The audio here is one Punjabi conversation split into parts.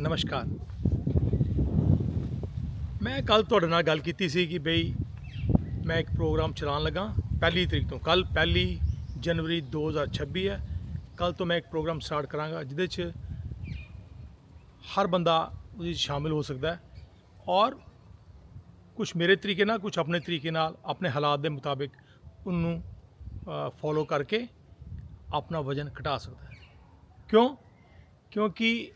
ਨਮਸਕਾਰ। ਮੈਂ ਕੱਲ ਤੁਹਾਡੇ ਨਾਲ ਗੱਲ ਕੀਤੀ ਸੀ ਕਿ ਬਈ ਮੈਂ ਇੱਕ ਪ੍ਰੋਗਰਾਮ ਚਲਾਉਣ ਲੱਗਾ, ਪਹਿਲੀ ਤਰੀਕ ਤੋਂ। ਕੱਲ ਪਹਿਲੀ ਜਨਵਰੀ 2026 ਹੈ। ਕੱਲ ਤੋਂ ਮੈਂ ਇੱਕ ਪ੍ਰੋਗਰਾਮ ਸਟਾਰਟ ਕਰਾਂਗਾ, ਜਿਹਦੇ 'ਚ ਹਰ ਬੰਦਾ ਉਹਦੇ 'ਚ ਸ਼ਾਮਿਲ ਹੋ ਸਕਦਾ ਹੈ ਔਰ ਕੁਝ ਮੇਰੇ ਤਰੀਕੇ ਨਾਲ ਕੁਝ ਆਪਣੇ ਤਰੀਕੇ ਨਾਲ, ਆਪਣੇ ਹਾਲਾਤ ਦੇ ਮੁਤਾਬਿਕ ਉਹਨੂੰ ਫੋਲੋ ਕਰਕੇ ਆਪਣਾ ਵਜ਼ਨ ਘਟਾ ਸਕਦਾ ਹੈ। ਕਿਉਂ? ਕਿਉਂਕਿ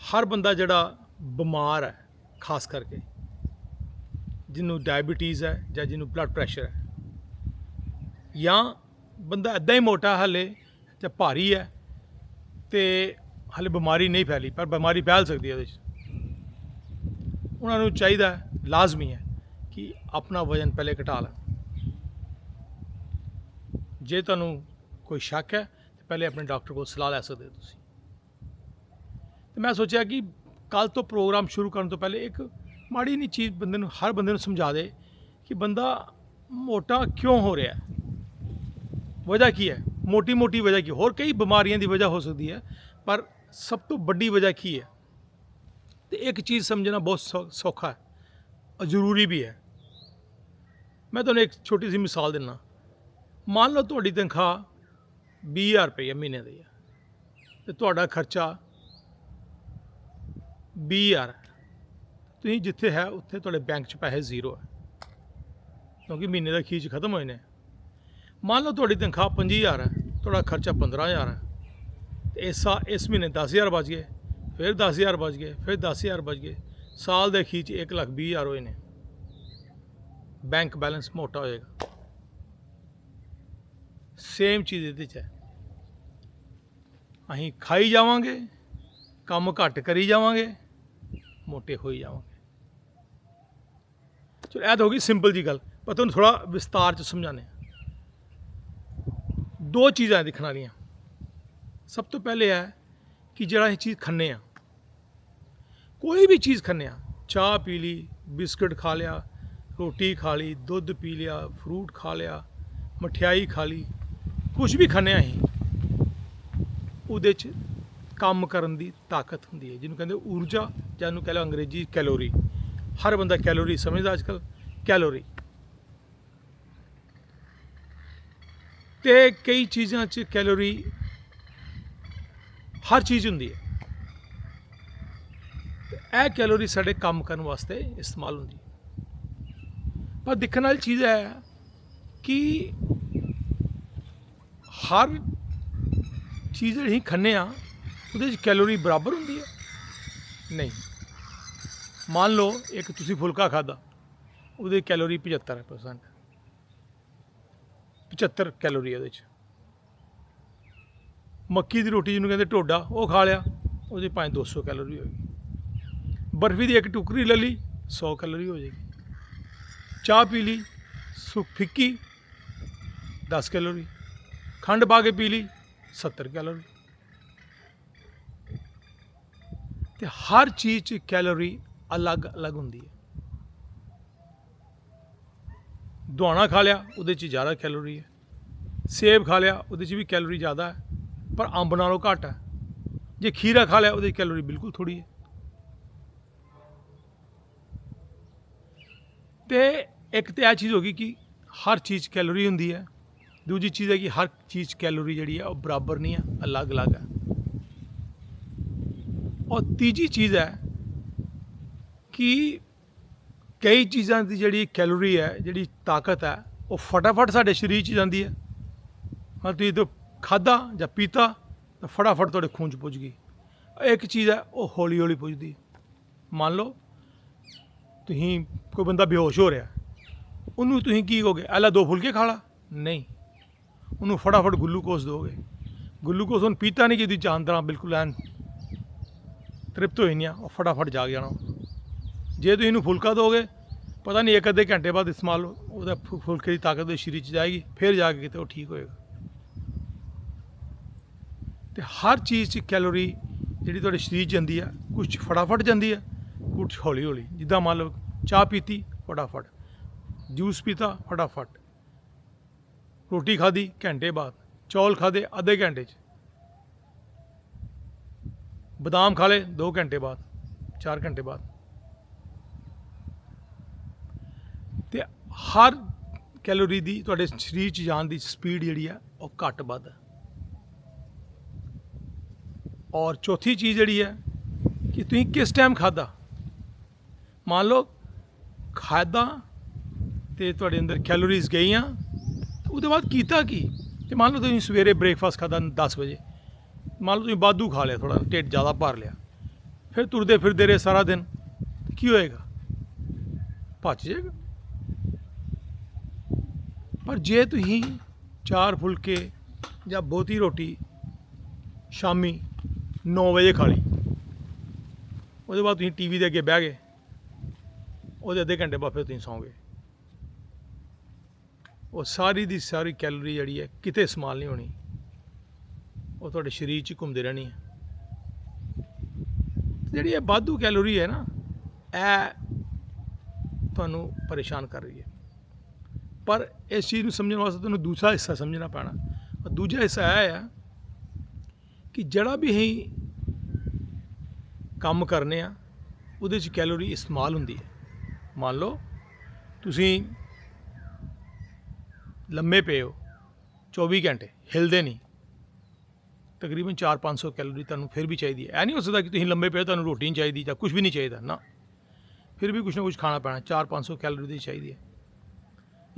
ਹਰ ਬੰਦਾ ਜਿਹੜਾ ਬਿਮਾਰ ਹੈ, ਖਾਸ ਕਰਕੇ, ਜਿਹਨੂੰ ਡਾਇਬੀਟੀਜ਼ ਹੈ ਜਾਂ ਜਿਹਨੂੰ ਬਲੱਡ ਪ੍ਰੈਸ਼ਰ ਹੈ, ਜਾਂ ਬੰਦਾ ਐਦਾਂ ਹੀ ਮੋਟਾ ਹਲੇ ਜਾਂ ਭਾਰੀ ਹੈ ਤੇ ਹਲੇ ਬਿਮਾਰੀ ਨਹੀਂ ਫੈਲੀ, ਪਰ ਬਿਮਾਰੀ ਫੈਲ ਸਕਦੀ ਹੈ ਉਹਦੇ 'ਚ। ਉਹਨਾਂ ਨੂੰ ਚਾਹੀਦਾ ਲਾਜ਼ਮੀ ਹੈ ਕਿ ਆਪਣਾ ਵਜ਼ਨ ਪਹਿਲੇ ਘਟਾ ਲੈ ਜੇ ਤੁਹਾਨੂੰ ਕੋਈ ਸ਼ੱਕ ਹੈ, ਤਾਂ ਪਹਿਲੇ ਆਪਣੇ ਡਾਕਟਰ ਕੋਲ ਸਲਾਹ ਲੈ ਸਕਦੇ ਹੋ ਤੁਸੀਂ। ਤੇ ਮੈਂ ਸੋਚਿਆ ਕਿ ਕੱਲ ਤੋਂ ਪ੍ਰੋਗਰਾਮ ਸ਼ੁਰੂ ਕਰਨ ਤੋਂ ਪਹਿਲੇ ਇੱਕ ਮਾੜੀ ਨਹੀਂ ਚੀਜ਼ ਬੰਦੇ ਨੂੰ, ਹਰ ਬੰਦੇ ਨੂੰ ਸਮਝਾ ਦੇ ਕਿ ਬੰਦਾ ਮੋਟਾ ਕਿਉਂ ਹੋ ਰਿਹਾ ਹੈ? ਵਜ੍ਹਾ ਕੀ ਹੈ? ਮੋਟੀ ਮੋਟੀ ਵਜ੍ਹਾ ਕੀ ਹੋਰ ਕਈ ਬਿਮਾਰੀਆਂ ਦੀ ਵਜ੍ਹਾ ਹੋ ਸਕਦੀ ਹੈ, ਪਰ ਸਭ ਤੋਂ ਵੱਡੀ ਵਜ੍ਹਾ ਕੀ ਹੈ? ਤੇ ਇੱਕ ਚੀਜ਼ ਸਮਝਣਾ ਬਹੁਤ ਸੌ- ਸੌਖਾ ਹੈ ਔਰ ਜ਼ਰੂਰੀ ਵੀ ਹੈ। ਮੈਂ ਤੁਹਾਨੂੰ ਇੱਕ ਛੋਟੀ ਜਿਹੀ ਮਿਸਾਲ ਦਿੰਦਾ। ਮੰਨ ਲਓ ਤੁਹਾਡੀ ਤਨਖਾਹ 20000 ਰੁਪਏ ਮਹੀਨੇ ਦੀ ਹੈ ਤੇ ਤੁਹਾਡਾ ਖਰਚਾ 20000 ਹੈ ਤੁਸੀਂ ਜਿੱਥੇ ਹੈ, ਉੱਥੇ ਤੁਹਾਡੇ ਬੈਂਕ 'ਚ ਪੈਸੇ ਜ਼ੀਰੋ ਹੈ ਕਿਉਂਕਿ ਮਹੀਨੇ ਦਾ ਖੀਚ ਖਤਮ ਹੋਏ ਨੇ। ਮੰਨ ਲਓ ਤੁਹਾਡੀ ਤਨਖਾਹ 25000 ਹੈ ਤੁਹਾਡਾ ਖਰਚਾ 15000 ਹੈ ਤੇ ਇਸ ਸਾ, ਇਸ ਮਹੀਨੇ 10000 ਬਚ ਗਏ, ਫਿਰ 10000 ਬਚ ਗਏ, ਫਿਰ 10000 ਬਚ ਗਏ। ਸਾਲ ਦੇ ਖੀਚ 1 ਲੱਖ 20000 ਹੋਏ ਨੇ। ਬੈਂਕ ਬੈਲੈਂਸ ਮੋਟਾ ਹੋਏਗਾ। ਸੇਮ ਚੀਜ਼ ਇਹਦੇ 'ਚ ਹੈ। ਅਸੀਂ ਖਾਈ ਜਾਵਾਂਗੇ, ਕੰਮ ਘੱਟ ਕਰੀ ਜਾਵਾਂਗੇ। ਮੋਟੇ ਹੋਈ ਜਾਵਾਂਗੇ। ਚਲੋ, ਇਹ ਤਾਂ ਹੋ ਗਈ ਸਿੰਪਲ ਜੀ ਗੱਲ। ਪਰ ਤੁਹਾਨੂੰ ਥੋੜਾ ਵਿਸਤਾਰ ਚ ਸਮਝਾਣੇ ਦੋ ਚੀਜ਼ਾਂ ਦਿਖਣ ਵਾਲੀਆਂ। ਸਭ ਤੋਂ ਪਹਿਲੇ ਹੈ ਕਿ ਜਿਹੜਾ ਇਹ ਚੀਜ਼ ਖੰਨੇ ਆ, ਕੋਈ ਵੀ ਚੀਜ਼ ਖੰਨੇ ਆ, ਚਾਹ ਪੀ ਲਈ, ਬਿਸਕਟ ਖਾ ਲਿਆ, ਰੋਟੀ ਖਾ ਲਈ, ਦੁੱਧ ਪੀ ਲਿਆ, ਫਰੂਟ ਖਾ ਲਿਆ, ਮਠਿਆਈ ਖਾ ਲਈ ਕੁਝ ਵੀ ਖੰਨੇ ਆ ਅਸੀਂ, ਉਹਦੇ 'ਚ ਕੰਮ ਕਰਨ ਦੀ ਤਾਕਤ ਹੁੰਦੀ ਹੈ। ਜਿਹਨੂੰ ਕਹਿੰਦੇ ਊਰਜਾ, ਜਾਂ ਇਹਨੂੰ ਕਹਿ ਲਓ ਅੰਗਰੇਜ਼ੀ ਕੈਲੋਰੀ। ਹਰ ਬੰਦਾ ਕੈਲੋਰੀ ਸਮਝਦਾ ਅੱਜਕੱਲ ਕੈਲੋਰੀ। ਤੇ ਕਈ ਚੀਜ਼ਾਂ 'ਚ ਕੈਲੋਰੀ ਹਰ ਚੀਜ਼ ਹੁੰਦੀ ਹੈ। ਇਹ ਕੈਲੋਰੀ ਸਾਡੇ ਕੰਮ ਕਰਨ ਵਾਸਤੇ ਇਸਤੇਮਾਲ ਹੁੰਦੀ ਹੈ। ਪਰ ਦੇਖਣ ਵਾਲੀ ਚੀਜ਼ ਹੈ ਕਿ ਹਰ ਚੀਜ਼ ਜਿਹੜੀ ਅਸੀਂ ਖੰਨੇ ਆ ਉਹਦੇ 'ਚ ਕੈਲੋਰੀ ਬਰਾਬਰ ਹੁੰਦੀ ਹੈ? ਨਹੀਂ। ਮੰਨ ਲਓ ਇੱਕ ਤੁਸੀਂ ਫੁਲਕਾ ਖਾਦਾ ਉਹਦੀ ਕੈਲੋਰੀ 75% 75 ਕੈਲੋਰੀ ਉਹਦੇ ਚ। ਮੱਕੀ ਦੀ ਰੋਟੀ ਜਿਹਨੂੰ ਕਹਿੰਦੇ ਢੋਡਾ, ਉਹ ਖਾ ਲਿਆ, ਉਹਦੀ ਭਾਵੇਂ 200 ਕੈਲੋਰੀ ਹੋਏਗੀ। ਬਰਫੀ ਦੀ ਇੱਕ ਟੁਕਰੀ ਲੈ ਲਈ 100 ਕੈਲੋਰੀ ਹੋ ਜਾਏਗੀ। ਚਾਹ ਪੀ ਲਈ ਸੁ ਫਿੱਕੀ 10 ਕੈਲੋਰੀ। ਖੰਡ ਪਾ ਕੇ ਪੀ ਲਈ 70 ਕੈਲੋਰੀ। ਤੇ ਹਰ ਚੀਜ਼ 'ਚ ਕੈਲੋਰੀ ਅਲੱਗ-ਅਲੱਗ ਹੁੰਦੀ ਹੈ। ਦੁਆਣਾ ਖਾ ਲਿਆ, ਉਹਦੇ 'ਚ ਜ਼ਿਆਦਾ ਕੈਲੋਰੀ ਹੈ। ਸੇਬ ਖਾ ਲਿਆ, ਉਹਦੇ 'ਚ ਵੀ ਕੈਲੋਰੀ ਜ਼ਿਆਦਾ ਹੈ। ਪਰ ਅੰਬ ਨਾਲੋਂ ਘੱਟ ਹੈ। ਜੇ ਖੀਰਾ ਖਾ ਲਿਆ, ਉਹਦੀ ਕੈਲੋਰੀ ਬਿਲਕੁਲ ਥੋੜੀ ਹੈ। ਤੇ ਇੱਕ ਤੇ ਇਹ ਚੀਜ਼ ਹੋ ਗਈ ਕਿ ਹਰ ਚੀਜ਼ ਕੈਲੋਰੀ ਹੁੰਦੀ ਹੈ। ਦੂਜੀ ਚੀਜ਼ ਹੈ ਕਿ ਹਰ ਚੀਜ਼ 'ਚ ਕੈਲੋਰੀ ਜਿਹੜੀ ਹੈ, ਉਹ ਬਰਾਬਰ ਨਹੀਂ ਹੈ, ਅਲੱਗ-ਅਲੱਗ ਹੈ। ਔਰ ਤੀਜੀ ਚੀਜ਼ ਹੈ ਕਿ ਕਈ ਚੀਜ਼ਾਂ ਦੀ ਜਿਹੜੀ ਕੈਲੋਰੀ ਹੈ, ਜਿਹੜੀ ਤਾਕਤ ਹੈ, ਉਹ ਫਟਾਫਟ ਸਾਡੇ ਸਰੀਰ 'ਚ ਜਾਂਦੀ ਹੈ। ਮਤਲਬ ਤੁਸੀਂ ਤੋਂ ਖਾਦਾ ਜਾਂ ਪੀਤਾ, ਤਾਂ ਫਟਾਫਟ ਤੁਹਾਡੇ ਖੂਨ 'ਚ ਪੁੱਜ ਗਈ। ਇੱਕ ਚੀਜ਼ ਹੈ, ਉਹ ਹੌਲੀ ਹੌਲੀ ਪੁੱਜਦੀ ਮੰਨ ਲਓ, ਤੁਸੀਂ ਕੋਈ ਬੰਦਾ ਬੇਹੋਸ਼ ਹੋ ਰਿਹਾ ਉਹਨੂੰ ਤੁਸੀਂ ਕੀ ਕਹੋਗੇ? ਆਲਾ ਦੋ ਫੁਲਕੇ ਖਾ ਲਾ। ਨਹੀਂ। ਉਹਨੂੰ ਫਟਾਫਟ ਗਲੂਕੋਜ਼ ਦੋਗੇ ਗਲੂਕੋਜ਼ ਉਹਨੂੰ ਪੀਤਾ ਨਹੀਂ, ਜਿਹਦੀ ਜਾਨ ਤਰ੍ਹਾਂ ਬਿਲਕੁਲ ਐਨ ਤ੍ਰਿਪਤ ਹੋਈ ਨਹੀਂ ਆ, ਉਹ ਫਟਾਫਟ ਜਾਗ ਜਾਣਾ ਜੇ ਤੁਸੀਂ ਇਹਨੂੰ ਫੁਲਕਾ ਦੋਗੇ, ਪਤਾ ਨਹੀਂ ਇੱਕ ਅੱਧੇ ਘੰਟੇ ਬਾਅਦ ਇਸਤੇਮਾਲ ਉਹਦਾ ਫੁ- ਫੁਲਕੇ ਦੀ ਤਾਕਤ ਦੇ ਸਰੀਰ 'ਚ ਜਾਏਗੀ, ਫਿਰ ਜਾ ਕੇ ਕਿਤੇ ਉਹ ਠੀਕ ਹੋਏਗਾ। ਤੇ ਹਰ ਚੀਜ਼ 'ਚ ਕੈਲੋਰੀ ਜਿਹੜੀ ਤੁਹਾਡੇ ਸਰੀਰ 'ਚ ਜਾਂਦੀ ਆ ਕੁਝ ਫਟਾਫਟ ਜਾਂਦੀ ਆ ਕੁਝ ਹੌਲੀ ਹੌਲੀ ਜਿੱਦਾਂ ਮੰਨ ਲਓ, ਚਾਹ ਪੀਤੀ, ਫਟਾਫਟ। ਜੂਸ ਪੀਤਾ, ਫਟਾਫਟ। ਰੋਟੀ ਖਾਧੀ, ਘੰਟੇ ਬਾਅਦ। ਚੌਲ ਖਾਦੇ ਅੱਧੇ ਘੰਟੇ 'ਚ। ਬਦਾਮ ਖਾ ਲੇ 2 ਘੰਟੇ ਬਾਅਦ 4 ਘੰਟੇ ਬਾਅਦ। ਤੇ ਹਰ ਕੈਲੋਰੀ ਦੀ, ਤੁਹਾਡੇ ਸਰੀਰ 'ਚ ਜਾਣ ਦੀ ਸਪੀਡ ਜਿਹੜੀ ਆ, ਉਹ ਘੱਟ ਵੱਧ ਔਰ ਚੌਥੀ ਚੀਜ਼ ਜਿਹੜੀ ਹੈ ਕਿ ਤੁਸੀਂ ਕਿਸ ਟਾਈਮ ਖਾਦਾ ਮੰਨ ਲਓ ਖਾਦਾ ਤੇ ਤੁਹਾਡੇ ਅੰਦਰ ਕੈਲੋਰੀਜ਼ ਗਈਆਂ ਉਹਦੇ ਬਾਅਦ ਕੀਤਾ ਕੀ? ਤੇ ਮੰਨ ਲਓ ਤੁਸੀਂ ਸਵੇਰੇ ਬ੍ਰੇਕਫਾਸਟ ਖਾਦਾ 10 ਵਜੇ। ਮੰਨ ਲਓ ਤੁਸੀਂ ਬਾਦੂ ਖਾ ਲਿਆ ਥੋੜਾ ਢਿੱਡ ਜ਼ਿਆਦਾ ਭਰ ਲਿਆ। ਫਿਰ ਤੁਰਦੇ ਫਿਰਦੇ ਰਹੇ ਸਾਰਾ ਦਿਨ। ਕੀ ਹੋਏਗਾ? ਭੱਜ ਜਾਏਗਾ। ਪਰ ਜੇ ਤੁਸੀਂ ਚਾਰ ਫੁਲਕੇ ਜਾਂ ਬਹੁਤੀ ਰੋਟੀ ਸ਼ਾਮੀ 9 ਵਜੇ ਖਾ ਲਈ, ਉਹਦੇ ਬਾਅਦ ਤੁਸੀਂ ਟੀਵੀ ਦੇ ਅੱਗੇ ਬਹਿ ਗਏ, ਉਹਦੇ ਅੱਧੇ ਘੰਟੇ ਬਾਅਦ ਫਿਰ ਤੁਸੀਂ ਸੌਂ ਗਏ ਉਹ ਸਾਰੀ ਦੀ ਸਾਰੀ ਕੈਲੋਰੀ ਜਿਹੜੀ ਹੈ ਕਿਤੇ ਇਸਤੇਮਾਲ ਨਹੀਂ ਹੋਣੀ। ਉਹ ਤੁਹਾਡੇ ਸਰੀਰ 'ਚ ਘੁੰਮਦੇ ਰਹਿਣੀ ਹੈ। ਜਿਹੜੀ ਇਹ ਵਾਧੂ ਕੈਲੋਰੀ ਹੈ ਨਾ, ਇਹ ਤੁਹਾਨੂੰ ਪਰੇਸ਼ਾਨ ਕਰ ਰਹੀ ਹੈ। ਪਰ ਇਸ ਚੀਜ਼ ਨੂੰ ਸਮਝਣ ਵਾਸਤੇ ਤੁਹਾਨੂੰ ਦੂਸਰਾ ਹਿੱਸਾ ਸਮਝਣਾ ਪੈਣਾ। ਦੂਜਾ ਹਿੱਸਾ ਇਹ ਹੈ ਕਿ ਜਿਹੜਾ ਵੀ ਅਸੀਂ ਕੰਮ ਕਰਨੇ ਆ, ਉਹਦੇ 'ਚ ਕੈਲੋਰੀ ਇਸਤੇਮਾਲ ਹੁੰਦੀ ਹੈ। ਮੰਨ ਲਓ, ਤੁਸੀਂ ਲੰਮੇ ਪਏ ਹੋ 24 ਘੰਟੇ, ਹਿਲਦੇ ਨਹੀਂ। ਤਕਰੀਬਨ 4-500 ਕੈਲੋਰੀ ਤੁਹਾਨੂੰ ਫਿਰ ਵੀ ਚਾਹੀਦੀ ਹੈ। ਇਹ ਨਹੀਂ ਹੋ ਸਕਦਾ ਕਿ ਤੁਸੀਂ ਲੰਬੇ ਪਏ ਤੁਹਾਨੂੰ ਰੋਟੀ ਨਹੀਂ ਚਾਹੀਦੀ ਜਾਂ ਕੁਝ ਵੀ ਨਹੀਂ ਚਾਹੀਦਾ। ਨਾ। ਫਿਰ ਵੀ ਕੁਝ ਨਾ ਕੁਝ ਖਾਣਾ ਪੈਣਾ 4-500 ਕੈਲੋਰੀ ਦੀ ਚਾਹੀਦੀ ਹੈ।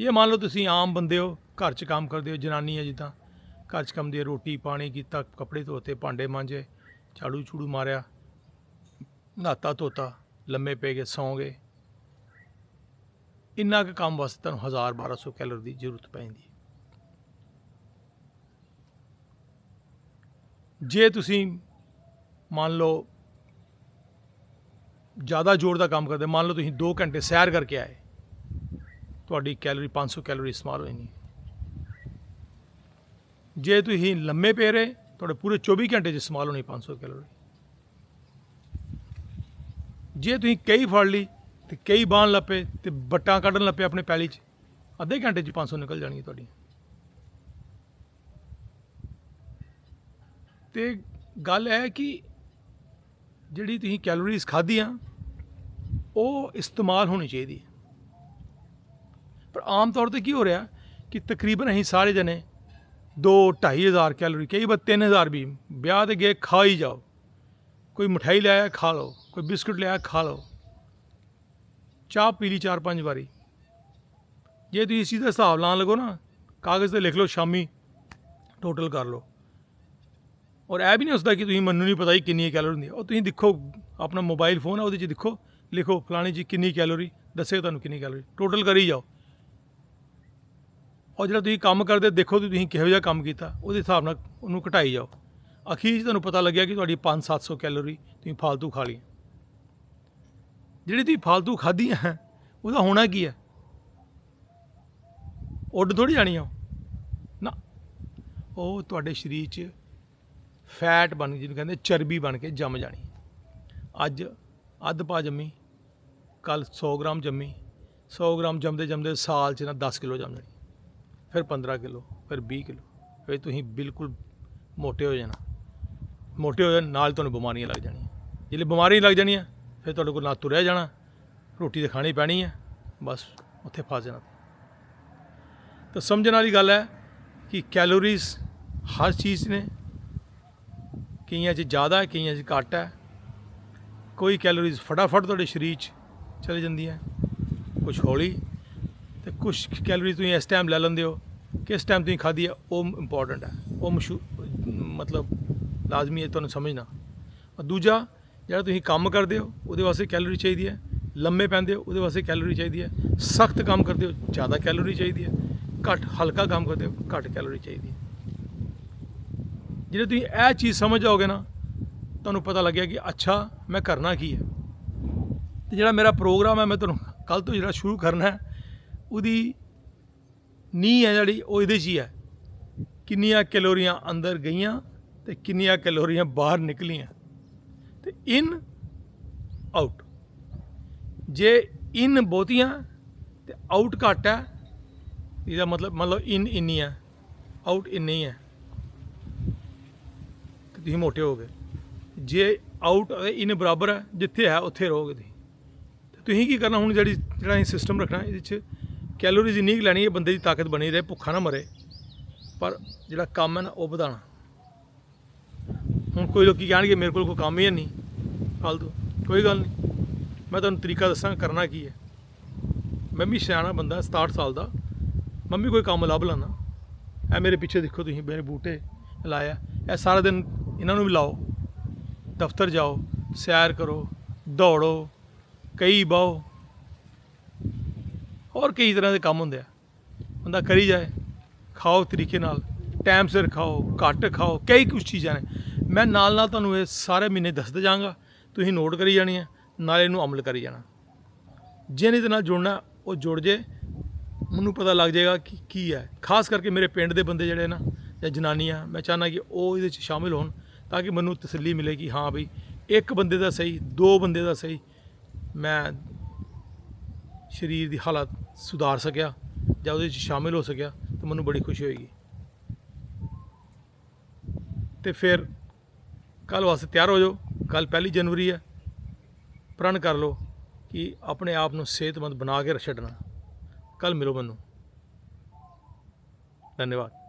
ਇਹ ਮੰਨ ਲਓ ਤੁਸੀਂ ਆਮ ਬੰਦੇ ਹੋ, ਘਰ 'ਚ ਕੰਮ ਕਰਦੇ ਹੋ, ਜਨਾਨੀ ਹੈ ਜਿੱਦਾਂ। ਘਰ 'ਚ ਕੰਮ ਦੀ ਰੋਟੀ, ਪਾਣੀ ਕੀਤਾ, ਕੱਪੜੇ ਧੋਤੇ, ਭਾਂਡੇ ਮਾਂਜੇ, ਝਾੜੂ ਝੂੜੂ ਮਾਰਿਆ, ਨਹਾਤਾ ਧੋਤਾ, ਲੰਮੇ ਪੈ ਗਏ, ਸੌਂ ਗਏ। ਇੰਨਾ ਕੁ ਕੰਮ ਵਾਸਤੇ ਤੁਹਾਨੂੰ 1000 1200 ਕੈਲੋਰੀ ਦੀ ਜ਼ਰੂਰਤ ਪੈਂਦੀ ਜੇ ਤੁਸੀਂ ਮੰਨ ਲਓ ਜ਼ਿਆਦਾ ਜ਼ੋਰ ਦਾ ਕੰਮ ਕਰਦੇ, ਮੰਨ ਲਓ ਤੁਸੀਂ 2 ਘੰਟੇ ਸੈਰ ਕਰਕੇ ਆਏ, ਤੁਹਾਡੀ ਕੈਲੋਰੀ 500 ਕੈਲੋਰੀ ਇਸਤੇਮਾਲ ਹੋਈ ਨਹੀਂ ਜੇ ਤੁਸੀਂ ਲੰਮੇ ਪਏ ਰਹੇ, ਤੁਹਾਡੇ ਪੂਰੇ 24 ਘੰਟੇ 'ਚ ਇਸਤੇਮਾਲ ਹੋਣੀ 500 ਕੈਲੋਰੀ। ਜੇ ਤੁਸੀਂ ਕਈ ਫੜ ਲਈ ਤੇ ਕਈ ਬਾਣ ਲੱਪੇ ਤੇ ਬੱਟਾਂ ਕੱਢਣ ਲੱਪੇ ਆਪਣੇ ਪੈਲੀ 'ਚ, ਅੱਧੇ ਘੰਟੇ 'ਚ 500 ਨਿਕਲ ਜਾਣਗੀਆਂ ਤੁਹਾਡੀਆਂ। ਤੇ ਗੱਲ ਇਹ ਹੈ ਕਿ ਜਿਹੜੀ ਤੁਸੀਂ ਕੈਲੋਰੀਜ਼ ਖਾਧੀਆਂ, ਉਹ ਇਸਤੇਮਾਲ ਹੋਣੀ ਚਾਹੀਦੀ ਹੈ। ਪਰ ਆਮ ਤੌਰ ਤੇ ਕੀ ਹੋ ਰਿਹਾ ਕਿ ਤਕਰੀਬਨ ਅਸੀਂ ਸਾਰੇ ਜਣੇ 2 ਹਜ਼ਾਰ ਕੈਲੋਰੀ ਕਈ ਵਾਰ 3000 ਵੀ ਵਿਆਹ ਤੇ ਗਏ, ਖਾ ਹੀ ਜਾਓ। ਕੋਈ ਮਠਾਈ ਲਿਆਇਆ ਖਾ ਲਓ। ਕੋਈ ਬਿਸਕੁਟ ਲਿਆਇਆ ਖਾ ਲਓ। ਚਾਹ ਪੀ ਲਈ ਚਾਰ ਪੰਜ ਵਾਰੀ। ਜੇ ਤੁਸੀਂ ਇਸ ਚੀਜ਼ ਦਾ ਹਿਸਾਬ ਲਾਉਣ ਲੱਗੋ ਨਾ, ਕਾਗਜ਼ ਤੇ ਲਿਖ ਲਓ, ਸ਼ਾਮੀ ਟੋਟਲ ਕਰ ਲਓ। ਔਰ ਇਹ ਵੀ ਨਹੀਂ ਉਸਦਾ ਕਿ ਤੁਸੀਂ ਮੈਨੂੰ ਨਹੀਂ ਪਤਾ ਹੀ ਕਿੰਨੀ ਕੈਲੋਰੀ ਹੁੰਦੀ ਹੈ। ਉਹ ਤੁਸੀਂ ਦੇਖੋ, ਆਪਣਾ ਮੋਬਾਈਲ ਫੋਨ ਆ, ਉਹਦੇ 'ਚ ਦੇਖੋ, ਲਿਖੋ, ਫਲਾਣੀ ਜੀ ਕਿੰਨੀ ਕੈਲੋਰੀ ਦੱਸੇ ਤੁਹਾਨੂੰ ਕਿੰਨੀ ਕੈਲੋਰੀ ਟੋਟਲ ਕਰੀ ਜਾਓ। ਔਰ ਜਿਹੜਾ ਤੁਸੀਂ ਕੰਮ ਕਰਦੇ, ਦੇਖੋ ਤੁਸੀਂ ਕਿਹੋ ਜਿਹਾ ਕੰਮ ਕੀਤਾ, ਉਹਦੇ ਹਿਸਾਬ ਨਾਲ ਉਹਨੂੰ ਘਟਾਈ ਜਾਓ। ਅਖੀਰ 'ਚ ਤੁਹਾਨੂੰ ਪਤਾ ਲੱਗਿਆ ਕਿ ਤੁਹਾਡੀ 5-700 ਕੈਲੋਰੀ ਤੁਸੀਂ ਫਾਲਤੂ ਖਾ ਲਈ ਜਿਹੜੀ ਤੁਸੀਂ ਫਾਲਤੂ ਖਾਧੀ ਹੈ, ਉਹਦਾ ਹੋਣਾ ਕੀ ਹੈ? ਉੱਡ ਥੋੜੀ ਜਾਣੀ ਆ ਨਾ, ਉਹ ਤੁਹਾਡੇ ਸਰੀਰ 'ਚ ਫੈਟ ਬਣ ਜਿਹਨੂੰ ਕਹਿੰਦੇ ਚਰਬੀ ਬਣ ਕੇ ਜੰਮ ਜਾਣੀ। ਅੱਜ ਅੱਧ ਪਾ ਜੰਮੀ ਕੱਲ 100 ਗ੍ਰਾਮ ਜੰਮੀ 100 ਗ੍ਰਾਮ ਜੰਮਦੇ ਜੰਮਦੇ ਸਾਲ 'ਚ ਨਾ 10 ਕਿਲੋ ਜੰਮ ਜਾਣੀ। ਫਿਰ 15 ਕਿਲੋ, ਫਿਰ 20 ਕਿਲੋ, ਫਿਰ ਤੁਸੀਂ ਬਿਲਕੁਲ ਮੋਟੇ ਹੋ ਜਾਣਾ। ਮੋਟੇ ਹੋ ਜਾਣ, ਨਾਲ ਤੁਹਾਨੂੰ ਬਿਮਾਰੀਆਂ ਲੱਗ ਜਾਣੀਆਂ। ਜਿਹੜੇ ਬਿਮਾਰੀਆਂ ਲੱਗ ਜਾਣੀਆਂ ਫਿਰ ਤੁਹਾਡੇ ਕੋਲ ਨਾ ਤੁਰਿਆ ਜਾਣਾ, ਰੋਟੀ ਤਾਂ ਖਾਣੀ ਪੈਣੀ ਹੈ ਬਸ ਉੱਥੇ ਫਸ ਜਾਣਾ। ਤਾਂ ਸਮਝਣ ਵਾਲੀ ਗੱਲ ਹੈ ਕਿ ਕੈਲੋਰੀਜ਼ ਹਰ ਚੀਜ਼ ਨੇ ਕਈਆਂ 'ਚ ਜ਼ਿਆਦਾ ਹੈ, ਕਈਆਂ 'ਚ ਘੱਟ ਹੈ। ਕੋਈ ਕੈਲੋਰੀਜ਼ ਫਟਾਫਟ ਤੁਹਾਡੇ ਸਰੀਰ 'ਚ ਚਲੇ ਜਾਂਦੀਆਂ ਕੁਝ ਹੌਲੀ ਤੇ ਕੁਝ ਕੈਲੋਰੀਜ਼ ਤੁਸੀਂ ਇਸ ਟਾਈਮ ਲੈ ਲੈਂਦੇ ਹੋ। ਕਿਸ ਟਾਈਮ ਤੁਸੀਂ ਖਾਧੀ ਹੈ, ਉਹ ਇੰਪੋਰਟੈਂਟ ਹੈ। ਉਹ ਮਸ਼ਹੂਰ ਮਤਲਬ ਲਾਜ਼ਮੀ ਹੈ ਤੁਹਾਨੂੰ ਸਮਝਣਾ। ਔਰ ਦੂਜਾ, ਜਿਹੜਾ ਤੁਸੀਂ ਕੰਮ ਕਰਦੇ ਹੋ, ਉਹਦੇ ਵਾਸਤੇ ਕੈਲੋਰੀ ਚਾਹੀਦੀ ਹੈ। ਲੰਮੇ ਪੈਂਦੇ ਹੋ, ਉਹਦੇ ਵਾਸਤੇ ਕੈਲੋਰੀ ਚਾਹੀਦੀ ਹੈ। ਸਖਤ ਕੰਮ ਕਰਦੇ ਹੋ, ਜ਼ਿਆਦਾ ਕੈਲੋਰੀ ਚਾਹੀਦੀ ਹੈ। ਘੱਟ, ਹਲਕਾ ਕੰਮ ਕਰਦੇ ਹੋ, ਘੱਟ ਕੈਲੋਰੀ ਚਾਹੀਦੀ ਹੈ। ਜਿਹੜੇ ਤੁਸੀਂ ਇਹ ਚੀਜ਼ ਸਮਝ ਜਾਓਗੇ ਨਾ, ਤੁਹਾਨੂੰ ਪਤਾ ਲੱਗਿਆ ਕਿ ਅੱਛਾ, ਮੈਂ ਕਰਨਾ ਕੀ ਹੈ। ਤੇ ਜਿਹੜਾ ਮੇਰਾ ਪ੍ਰੋਗਰਾਮ ਹੈ, ਮੈਂ ਤੁਹਾਨੂੰ ਕੱਲ ਤੋਂ ਜਿਹੜਾ ਸ਼ੁਰੂ ਕਰਨਾ ਹੈ, ਉਹਦੀ ਨੀਂਹ ਹੈ ਜਿਹੜੀ, ਉਹ ਇਹਦੇ 'ਚ ਹੀ ਹੈ। ਕਿੰਨੀਆਂ ਕੈਲੋਰੀਆਂ ਅੰਦਰ ਗਈਆਂ ਤੇ ਕਿੰਨੀਆਂ ਕੈਲੋਰੀਆਂ ਬਾਹਰ ਨਿਕਲੀਆਂ। ਤੇ ਇਨ ਆਊਟ ਜੇ ਇਨ ਬਹੁਤੀਆਂ, ਤੇ ਆਊਟ ਘੱਟ ਹੈ, ਇਹਦਾ ਮਤਲਬ ਮਤਲਬ ਇਨ ਇੰਨੀ ਹੈ ਆਊਟ ਇੰਨੀ ਹੈ। ਤੁਸੀਂ ਮੋਟੇ ਹੋ ਗਏ ਜੇ ਆਊਟ ਇਨ ਬਰਾਬਰ ਹੈ, ਜਿੱਥੇ ਹੈ, ਉੱਥੇ ਰਹੋਗੇ ਤੁਸੀਂ। ਤੇ ਤੁਸੀਂ ਕੀ ਕਰਨਾ ਹੁਣ ਜਿਹੜੀ ਜਿਹੜਾ ਇਹ ਸਿਸਟਮ ਰੱਖਣਾ, ਇਹਦੇ ਚ ਕੈਲੋਰੀਜ਼ ਇੰਨੀ ਕੁ ਲੈਣੀ ਹੈ, ਬੰਦੇ ਦੀ ਤਾਕਤ ਬਣੀ ਰਹੇ, ਭੁੱਖਾ ਨਾ ਮਰੇ। ਪਰ ਜਿਹੜਾ ਕੰਮ ਹੈ ਨਾ, ਉਹ ਵਧਾਉਣਾ। ਹੁਣ ਕੋਈ ਲੋਕੀ ਕਹਿਣਗੇ, ਮੇਰੇ ਕੋਲ ਕੋਈ ਕੰਮ ਹੀ ਹੈ ਨਹੀਂ, ਫਾਲਤੂ। ਕੋਈ ਗੱਲ ਨਹੀਂ। ਮੈਂ ਤੁਹਾਨੂੰ ਤਰੀਕਾ ਦੱਸਾਂ, ਕਰਨਾ ਕੀ ਹੈ। ਮੈਂ ਵੀ ਸਿਆਣਾ ਬੰਦਾ 67 ਸਾਲ ਦਾ। ਮੰਮੀ ਕੋਈ ਕੰਮ ਲੱਭ ਲੈਣਾ ਇਹ ਮੇਰੇ ਪਿੱਛੇ ਦੇਖੋ ਤੁਸੀਂ, ਮੇਰੇ ਬੂਟੇ ਲਾਇਆ। ਇਹ ਸਾਰਾ ਦਿਨ ਇਹਨਾਂ ਨੂੰ ਵੀ ਲਾਓ, ਦਫ਼ਤਰ ਜਾਓ, ਸੈਰ ਕਰੋ, ਦੌੜੋ ਕਈ ਬਾਓ ਹੋਰ ਕਈ ਤਰ੍ਹਾਂ ਦੇ ਕੰਮ ਹੁੰਦੇ ਆ। ਬੰਦਾ ਕਰੀ ਜਾਏ, ਖਾਓ ਤਰੀਕੇ ਨਾਲ ਟਾਈਮ ਸਿਰ ਖਾਓ, ਘੱਟ ਖਾਓ, ਕਈ ਕੁਝ ਚੀਜ਼ਾਂ ਨੇ। ਮੈਂ ਨਾਲ ਨਾਲ ਤੁਹਾਨੂੰ ਇਹ ਸਾਰੇ ਮਹੀਨੇ ਦੱਸਦਾ ਜਾਵਾਂਗਾ, ਤੁਸੀਂ ਨੋਟ ਕਰੀ ਜਾਣੀ ਹੈ ਨਾਲ ਇਹਨੂੰ ਅਮਲ ਕਰੀ ਜਾਣਾ। ਜਿਹਨੇ ਇਹਦੇ ਨਾਲ ਜੁੜਨਾ, ਉਹ ਜੁੜ ਜੇ, ਮੈਨੂੰ ਪਤਾ ਲੱਗ ਜਾਏਗਾ ਕਿ ਕੀ ਹੈ। ਖਾਸ ਕਰਕੇ ਮੇਰੇ ਪਿੰਡ ਦੇ ਬੰਦੇ ਜਿਹੜੇ ਨਾ, ਜਾਂ ਜਨਾਨੀਆਂ, ਮੈਂ ਚਾਹੁੰਦਾ ਕਿ ਉਹ ਇਹਦੇ 'ਚ ਸ਼ਾਮਿਲ ਹੋਣ। ਤਾਂ ਕਿ ਮੈਨੂੰ ਤਸੱਲੀ ਮਿਲੇ ਕਿ ਹਾਂ ਬਈ, ਇੱਕ ਬੰਦੇ ਦਾ ਸਹੀ, ਦੋ ਬੰਦੇ ਦਾ ਸਹੀ, ਮੈਂ ਸਰੀਰ ਦੀ ਹਾਲਤ ਸੁਧਾਰ ਸਕਿਆ ਜਾਂ ਉਹਦੇ 'ਚ ਸ਼ਾਮਿਲ ਹੋ ਸਕਿਆ ਤਾਂ ਮੈਨੂੰ ਬੜੀ ਖੁਸ਼ੀ ਹੋਏਗੀ। ਤੇ ਫਿਰ ਕੱਲ ਵਾਸਤੇ ਤਿਆਰ ਹੋ ਜਾਓ। ਕੱਲ ਪਹਿਲੀ ਜਨਵਰੀ ਹੈ। ਪ੍ਰਣ ਕਰ ਲਓ ਕਿ ਆਪਣੇ ਆਪ ਨੂੰ ਸਿਹਤਮੰਦ ਬਣਾ ਕੇ ਛੱਡਣਾ। ਕੱਲ ਮਿਲੋ ਮੈਨੂੰ। ਧੰਨਵਾਦ।